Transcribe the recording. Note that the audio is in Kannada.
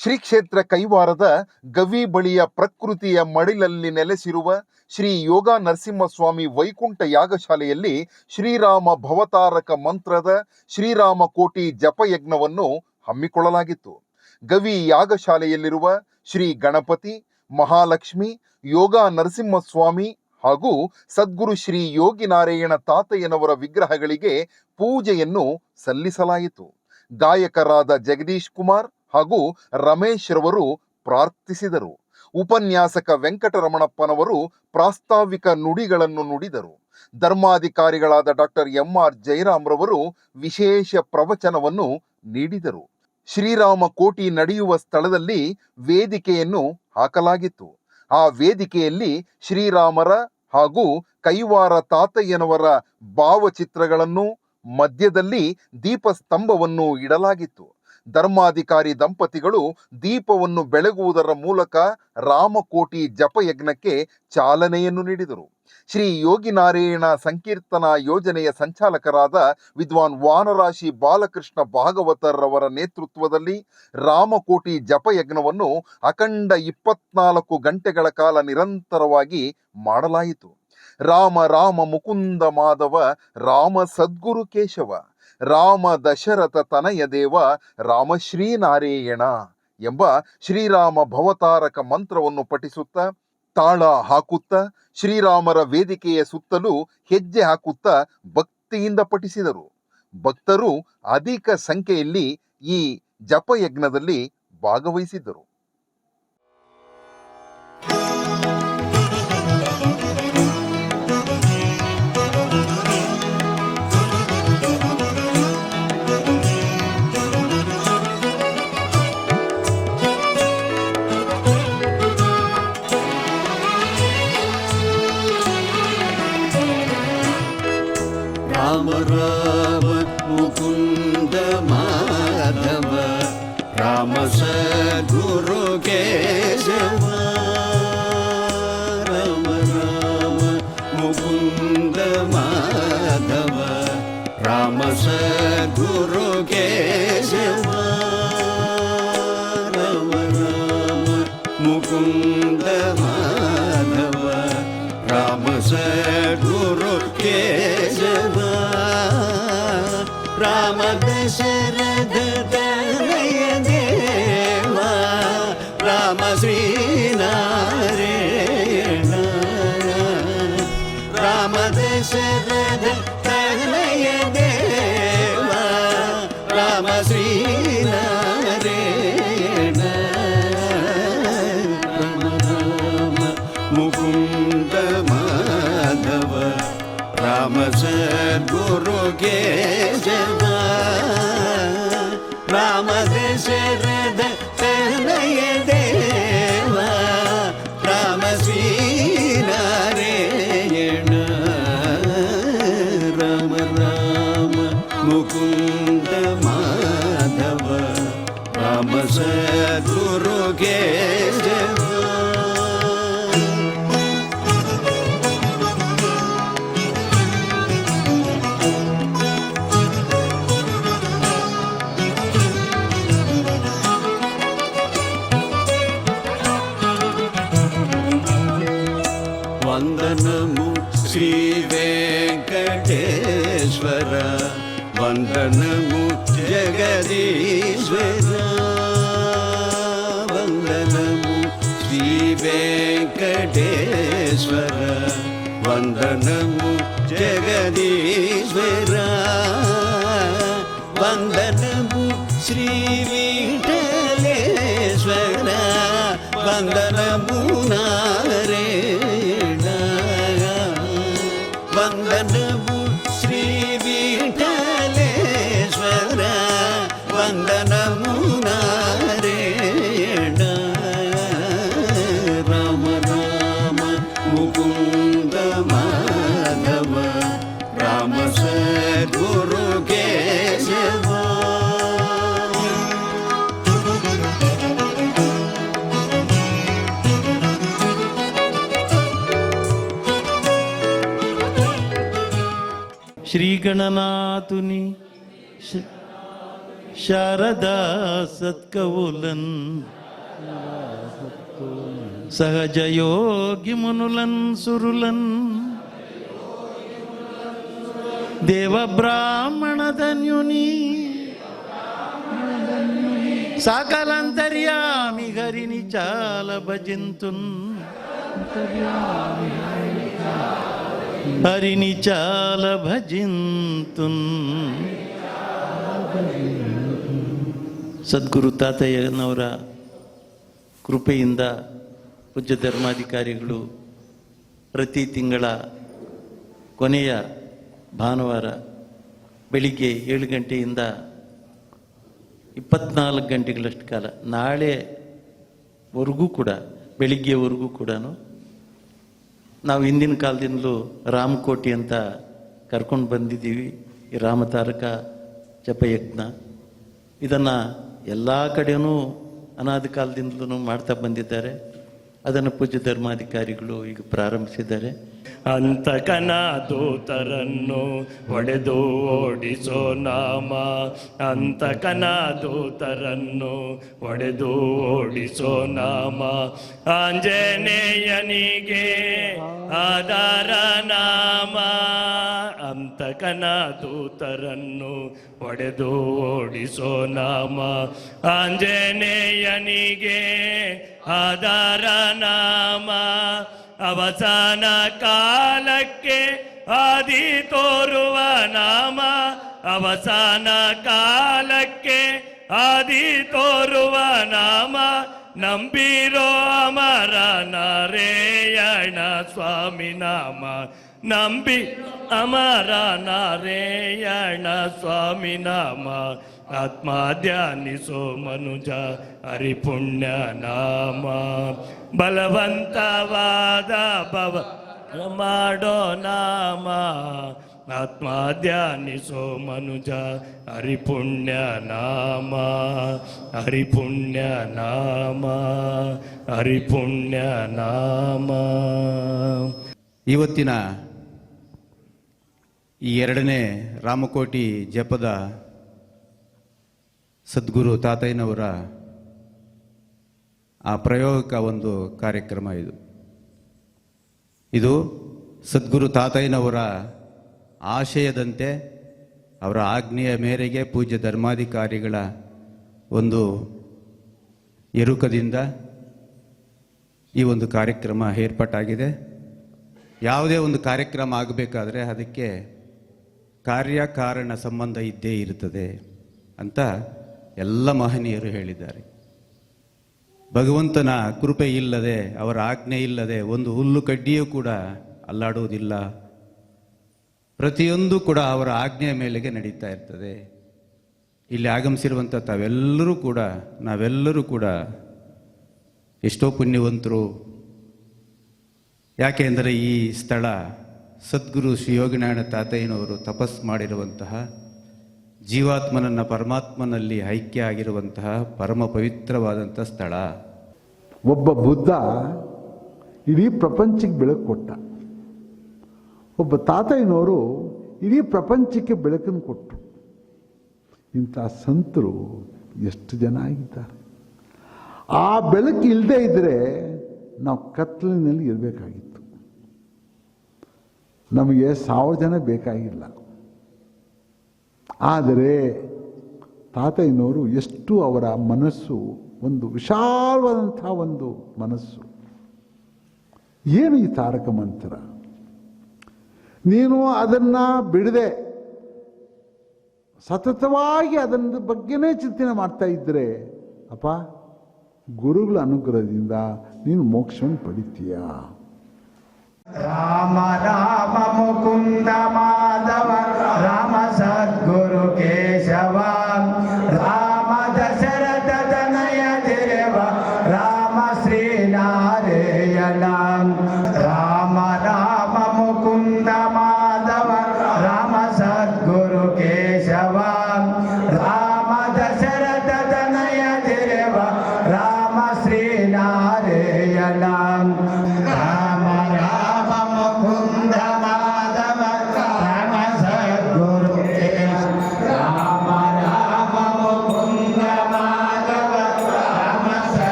ಶ್ರೀ ಕ್ಷೇತ್ರ ಕೈವಾರದ ಗವಿ ಬಳಿಯ ಪ್ರಕೃತಿಯ ಮಡಿಲಲ್ಲಿ ನೆಲೆಸಿರುವ ಶ್ರೀ ಯೋಗ ನರಸಿಂಹಸ್ವಾಮಿ ವೈಕುಂಠ ಯಾಗಶಾಲೆಯಲ್ಲಿ ಶ್ರೀರಾಮ ಭವತಾರಕ ಮಂತ್ರದ ಶ್ರೀರಾಮ ಕೋಟಿ ಜಪಯಜ್ಞವನ್ನು ಹಮ್ಮಿಕೊಳ್ಳಲಾಗಿತ್ತು. ಗವಿ ಯಾಗಶಾಲೆಯಲ್ಲಿರುವ ಶ್ರೀ ಗಣಪತಿ, ಮಹಾಲಕ್ಷ್ಮಿ, ಯೋಗ ನರಸಿಂಹಸ್ವಾಮಿ ಹಾಗೂ ಸದ್ಗುರು ಶ್ರೀ ಯೋಗಿನಾರಾಯಣ ತಾತಯ್ಯನವರ ವಿಗ್ರಹಗಳಿಗೆ ಪೂಜೆಯನ್ನು ಸಲ್ಲಿಸಲಾಯಿತು. ಗಾಯಕರಾದ ಜಗದೀಶ್ ಕುಮಾರ್ ಹಾಗೂ ರಮೇಶ್ ರವರು ಪ್ರಾರ್ಥಿಸಿದರು. ಉಪನ್ಯಾಸಕ ವೆಂಕಟರಮಣಪ್ಪನವರು ಪ್ರಾಸ್ತಾವಿಕ ನುಡಿಗಳನ್ನು ನುಡಿದರು. ಧರ್ಮಾಧಿಕಾರಿಗಳಾದ ಡಾಕ್ಟರ್ ಎಂ ಆರ್ ಜಯರಾಮ್ ರವರು ವಿಶೇಷ ಪ್ರವಚನವನ್ನು ನೀಡಿದರು. ಶ್ರೀರಾಮ ಕೋಟಿ ನಡೆಯುವ ಸ್ಥಳದಲ್ಲಿ ವೇದಿಕೆಯನ್ನು ಹಾಕಲಾಗಿತ್ತು. ಆ ವೇದಿಕೆಯಲ್ಲಿ ಶ್ರೀರಾಮರ ಹಾಗೂ ಕೈವಾರ ತಾತಯ್ಯನವರ ಭಾವಚಿತ್ರಗಳನ್ನು ಮಧ್ಯದಲ್ಲಿ ದೀಪಸ್ತಂಭವನ್ನು ಇಡಲಾಗಿತ್ತು. ಧರ್ಮಾಧಿಕಾರಿ ದಂಪತಿಗಳು ದೀಪವನ್ನು ಬೆಳಗುವುದರ ಮೂಲಕ ರಾಮಕೋಟಿ ಜಪಯಜ್ಞಕ್ಕೆ ಚಾಲನೆಯನ್ನು ನೀಡಿದರು. ಶ್ರೀ ಯೋಗಿನಾರಾಯಣ ಸಂಕೀರ್ತನಾ ಯೋಜನೆಯ ಸಂಚಾಲಕರಾದ ವಿದ್ವಾನ್ ವಾನರಾಶಿ ಬಾಲಕೃಷ್ಣ ಭಾಗವತರವರ ನೇತೃತ್ವದಲ್ಲಿ ರಾಮಕೋಟಿ ಜಪಯಜ್ಞವನ್ನು ಅಖಂಡ ಇಪ್ಪತ್ನಾಲ್ಕು ಗಂಟೆಗಳ ಕಾಲ ನಿರಂತರವಾಗಿ ಮಾಡಲಾಯಿತು. ರಾಮ ರಾಮ ಮುಕುಂದ ಮಾಧವ ರಾಮ ಸದ್ಗುರು ಕೇಶವ. ರಾಮ ದಶರಥ ತನಯ ದೇವ ರಾಮ ಶ್ರೀನಾರಾಯಣ ಎಂಬ ಶ್ರೀರಾಮ ಭವತಾರಕ ಮಂತ್ರವನ್ನು ಪಠಿಸುತ್ತ, ತಾಳ ಹಾಕುತ್ತಾ, ಶ್ರೀರಾಮರ ವೇದಿಕೆಯ ಸುತ್ತಲೂ ಹೆಜ್ಜೆ ಹಾಕುತ್ತಾ ಭಕ್ತಿಯಿಂದ ಪಠಿಸಿದರು. ಭಕ್ತರು ಅಧಿಕ ಸಂಖ್ಯೆಯಲ್ಲಿ ಈ ಜಪಯಜ್ಞದಲ್ಲಿ ಭಾಗವಹಿಸಿದ್ದರು. ರಾಮ ಶ್ರೀನಾರೇಣ ರಮ ರಾಮ ಮುಕುಂದ ಮಾಧವ ರಾಮ ಸದ್ಗುರು ಕೇಶವ ರಾಮ ದಶರ गोविन्द माधव राम सद्गुरु के वन्दनमु श्रीवेङ्कटेश्वर వందనము జగదీశ్వర వందనము శ్రీ వెంకటేశ్వర వందనము జగదీశ్వర వందనము శ్రీ విఠలేశ్వర వందనము నారాయణ గణనాథుని శ్రీ- శారదా సత్కవులన్ సహజయోగి మునులన్ సురులన్ దేవబ్రాహ్మణ ధన్యుని సకలంతర్యామి హరిని చాలా భజింతున్ హరిని చాలా భజింతున్ ಸದ್ಗುರು ತಾತಯ್ಯನವರ ಕೃಪೆಯಿಂದ ಪೂಜ್ಯ ಧರ್ಮಾಧಿಕಾರಿಗಳು ಪ್ರತಿ ತಿಂಗಳ ಕೊನೆಯ ಭಾನುವಾರ ಬೆಳಿಗ್ಗೆ ಏಳು ಗಂಟೆಯಿಂದ ಇಪ್ಪತ್ನಾಲ್ಕು ಗಂಟೆಗಳಷ್ಟು ಕಾಲ ನಾಳೆವರೆಗೂ ಕೂಡ ಬೆಳಿಗ್ಗೆವರೆಗೂ ಕೂಡ ನಾವು ಹಿಂದಿನ ಕಾಲದಿಂದಲೂ ರಾಮಕೋಟಿ ಅಂತ ಕರ್ಕೊಂಡು ಬಂದಿದ್ದೀವಿ. ಈ ರಾಮತಾರಕ ಜಪಯಜ್ಞ. ಇದನ್ನು ಎಲ್ಲ ಕಡೆಯೂ ಅನಾದಿ ಕಾಲದಿಂದಲೂ ಮಾಡ್ತಾ ಬಂದಿದ್ದಾರೆ. ಅದನ್ನು ಪೂಜ್ಯ ಧರ್ಮಾಧಿಕಾರಿಗಳು ಈಗ ಪ್ರಾರಂಭಿಸಿದ್ದಾರೆ. ಅಂತಕನ ದೂತರನ್ನು ಒಡೆದು ಓಡಿಸೋ ನಾಮ. ಅಂತಕನ ದೂತರನ್ನು ಒಡೆದು ಓಡಿಸೋ ನಾಮ. ಆಂಜನೇಯನಿಗೆ ಆಧಾರ ನಾಮ. ಅಂತಕನ ದೂತರನ್ನು ಒಡೆದು ಓಡಿಸೋ ನಾಮ. ಆಂಜನೇಯನಿಗೆ ಆಧಾರ ನಾಮ. ಅವಸಾನ ಕಾಲಕ್ಕೆ ಆದಿ ತೋರುವ ನಾಮ ಅವಸಾನ ಕಾಲಕ್ಕೆ ಆದಿ ತೋರುವ ನಾಮ ನಂಬಿರೋ ಅಮರ ನಾರಾಯಣ ಸ್ವಾಮಿ ನಾಮ ನಂಬಿ ಅಮರ ನಾರಾಯಣ ಸ್ವಾಮಿ ನಾಮ ಆತ್ಮ ಧ್ಯಾನಿಸೋ ಮನುಜ ಹರಿಪುಣ್ಯ ನಾಮ ಬಲವಂತವಾದ ಭವ ಮಾಡೋ ನಾಮ ಆತ್ಮ ಧ್ಯಾನಿಸೋ ಮನುಜ ಹರಿಪುಣ್ಯ ನಾಮ ಹರಿಪುಣ್ಯ ನಾಮ ಹರಿಪುಣ್ಯ ನಾಮ ಇವತ್ತಿನ ಈ ಎರಡನೇ ರಾಮಕೋಟಿ ಜಪದ ಸದ್ಗುರು ತಾತಯ್ಯನವರ ಆ ಪ್ರಯೋಗಿಕ ಒಂದು ಕಾರ್ಯಕ್ರಮ ಇದು. ಇದು ಸದ್ಗುರು ತಾತಯ್ಯನವರ ಆಶಯದಂತೆ ಅವರ ಆಜ್ಞೆಯ ಮೇರೆಗೆ ಪೂಜ್ಯ ಧರ್ಮಾಧಿಕಾರಿಗಳ ಒಂದು ಎರುಕದಿಂದ ಈ ಒಂದು ಕಾರ್ಯಕ್ರಮ ಏರ್ಪಾಟಾಗಿದೆ. ಯಾವುದೇ ಒಂದು ಕಾರ್ಯಕ್ರಮ ಆಗಬೇಕಾದ್ರೆ ಅದಕ್ಕೆ ಕಾರ್ಯಕಾರಣ ಸಂಬಂಧ ಇದ್ದೇ ಇರುತ್ತದೆ ಅಂತ ಎಲ್ಲ ಮಹನೀಯರು ಹೇಳಿದ್ದಾರೆ. ಭಗವಂತನ ಕೃಪೆ ಇಲ್ಲದೆ, ಅವರ ಆಜ್ಞೆ ಇಲ್ಲದೆ ಒಂದು ಹುಲ್ಲು ಕಡ್ಡಿಯೂ ಕೂಡ ಅಲ್ಲಾಡುವುದಿಲ್ಲ. ಪ್ರತಿಯೊಂದು ಕೂಡ ಅವರ ಆಜ್ಞೆಯ ಮೇಲೆಗೆ ನಡೀತಾ ಇರ್ತದೆ. ಇಲ್ಲಿ ಆಗಮಿಸಿರುವಂಥ ತಾವೆಲ್ಲರೂ ಕೂಡ, ನಾವೆಲ್ಲರೂ ಕೂಡ ಎಷ್ಟೋ ಪುಣ್ಯವಂತರು. ಯಾಕೆ ಅಂದರೆ ಈ ಸ್ಥಳ ಸದ್ಗುರು ಶ್ರೀ ಯೋಗಿನಾರಾಯಣ ತಾತಯ್ಯನವರು ತಪಸ್ ಮಾಡಿರುವಂತಹ ಜೀವಾತ್ಮನನ್ನ ಪರಮಾತ್ಮನಲ್ಲಿ ಐಕ್ಯ ಆಗಿರುವಂತಹ ಪರಮ ಪವಿತ್ರವಾದಂಥ ಸ್ಥಳ. ಒಬ್ಬ ಬುದ್ಧ ಇಡೀ ಪ್ರಪಂಚಕ್ಕೆ ಬೆಳಕು ಕೊಟ್ಟ. ಒಬ್ಬ ತಾತಯ್ಯನವರು ಇಡೀ ಪ್ರಪಂಚಕ್ಕೆ ಬೆಳಕನ್ನು ಕೊಟ್ಟರು ಇಂಥ ಸಂತರು ಎಷ್ಟು ಜನ ಆಗಿದ್ದಾರೆ? ಆ ಬೆಳಕು ಇಲ್ಲದೇ ಇದ್ದರೆ ನಾವು ಕತ್ತಲಿನಲ್ಲಿ ಇರಬೇಕಾಗಿತ್ತು. ನಮಗೆ ಸಾವಿರ ಜನ ಬೇಕಾಗಿಲ್ಲ. ಆದರೆ ತಾತಯ್ಯನವರು ಎಷ್ಟು ಅವರ ಮನಸ್ಸು, ಒಂದು ವಿಶಾಲವಾದಂಥ ಒಂದು ಮನಸ್ಸು. ಏನು ಈ ತಾರಕ ಮಂತ್ರ? ನೀನು ಅದನ್ನು ಬಿಡದೆ ಸತತವಾಗಿ ಅದನ್ನ ಬಗ್ಗೆನೇ ಚಿಂತನೆ ಮಾಡ್ತಾ ಇದ್ದರೆ ಅಪ್ಪ, ಗುರುಗಳ ಅನುಗ್ರಹದಿಂದ ನೀನು ಮೋಕ್ಷವನ್ನು ಪಡಿತೀಯ?